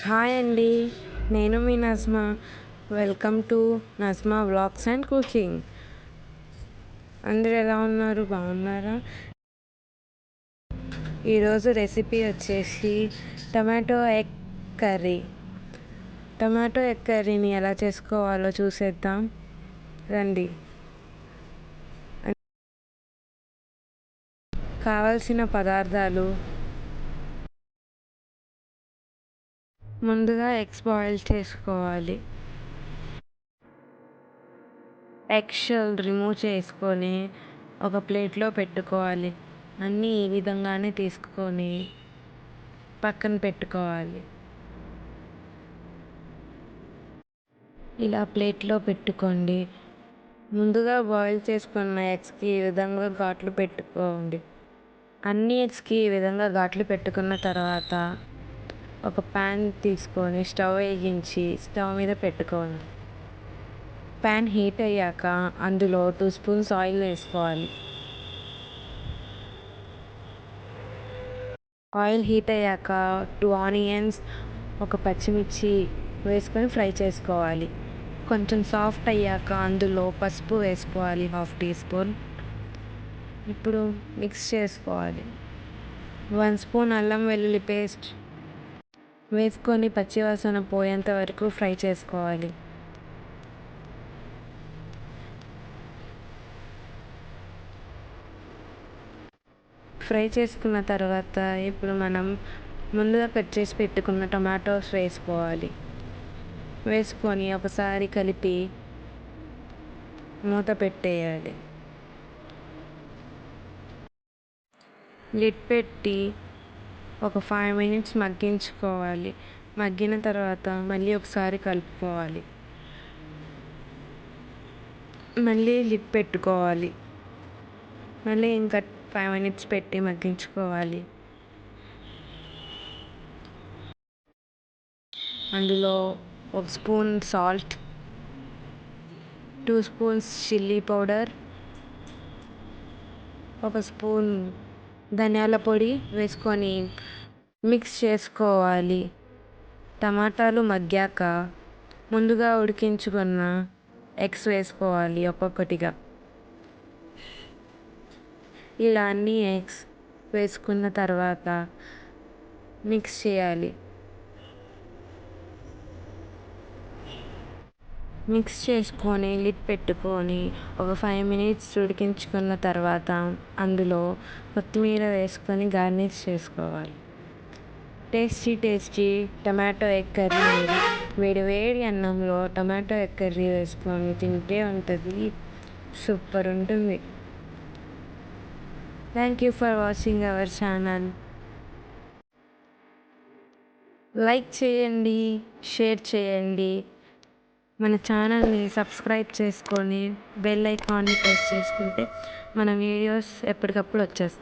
Hi అండి నేను మీ Najma. Welcome to Najma vlogs and cooking అందరు ఎలా ఉన్నారు? బాగున్నారా? ఈరోజు రెసిపీ వచ్చేసి tomato egg curry. Tomato egg కర్రీని ఎలా చేసుకోవాలో చూసేద్దాం. రండి. కావలసిన పదార్థాలు ముందుగా ఎగ్స్ బాయిల్ చేసుకోవాలి. ఎగ్ షెల్ రిమూవ్ చేసుకొని ఒక ప్లేట్లో పెట్టుకోవాలి. అన్నీ ఈ విధంగానే తీసుకొని పక్కన పెట్టుకోవాలి. ఇలా ప్లేట్లో పెట్టుకోండి. ముందుగా బాయిల్ చేసుకున్న ఎగ్స్కి ఈ విధంగా ఘాట్లు పెట్టుకోండి. అన్ని ఎగ్స్కి ఈ విధంగా ఘాట్లు పెట్టుకున్న తర్వాత ఒక ప్యాన్ తీసుకొని స్టవ్ వెలిగించి స్టవ్ మీద పెట్టుకోవాలి. ప్యాన్ హీట్ అయ్యాక అందులో టూ స్పూన్స్ ఆయిల్ వేసుకోవాలి. ఆయిల్ హీట్ అయ్యాక టూ ఆనియన్స్ ఒక పచ్చిమిర్చి వేసుకొని ఫ్రై చేసుకోవాలి. కొంచెం సాఫ్ట్ అయ్యాక అందులో పసుపు వేసుకోవాలి హాఫ్ టీ స్పూన్ ఇప్పుడు మిక్స్ చేసుకోవాలి. వన్ స్పూన్ అల్లం వెల్లుల్లి పేస్ట్ వేసుకొని పచ్చివాసన పోయేంత వరకు ఫ్రై చేసుకోవాలి. ఫ్రై చేసుకున్న తర్వాత ఇప్పుడు మనం ముందుగా కట్ చేసి పెట్టుకున్న టమాటోస్ వేసుకోవాలి. వేసుకొని ఒకసారి కలిపి మూత పెట్టేయాలి. లిడ్ పెట్టి ఒక ఫైవ్ మినిట్స్ మగ్గించుకోవాలి. మగ్గిన తర్వాత మళ్ళీ ఒకసారి కలుపుకోవాలి. మళ్ళీ లిడ్ పెట్టుకోవాలి. మళ్ళీ ఇంకా ఫైవ్ మినిట్స్ పెట్టి మగ్గించుకోవాలి. అందులో ఒక spoon salt two spoons chilli powder ఒక స్పూన్ ధనియాల పొడి వేసుకొని మిక్స్ చేసుకోవాలి. టమాటాలు మగ్గాక ముందుగా ఉడికించుకున్న ఎగ్స్ వేసుకోవాలి ఒక్కొక్కటిగా. ఇలా అన్ని ఎగ్స్ వేసుకున్న తర్వాత మిక్స్ చేయాలి. మిక్స్ చేసుకొని లిడ్ పెట్టుకొని ఒక ఫైవ్ మినిట్స్ ఉడికించుకున్న తర్వాత అందులో కొత్తిమీర వేసుకొని గార్నిష్ చేసుకోవాలి. Tasty tasty tomato egg curry వేడివేడి అన్నంలో టమాటో ఎగ్ కర్రీ వేసుకొని తింటే ఉంటుంది. సూపర్ ఉంటుంది. Thank you for watching our channel like చేయండి షేర్ చేయండి. మన ఛానల్ని సబ్స్క్రైబ్ చేసుకొని బెల్ ఐకాన్ని ప్రెస్ చేసుకుంటే మన వీడియోస్ ఎప్పటికప్పుడు వచ్చేస్తాయి.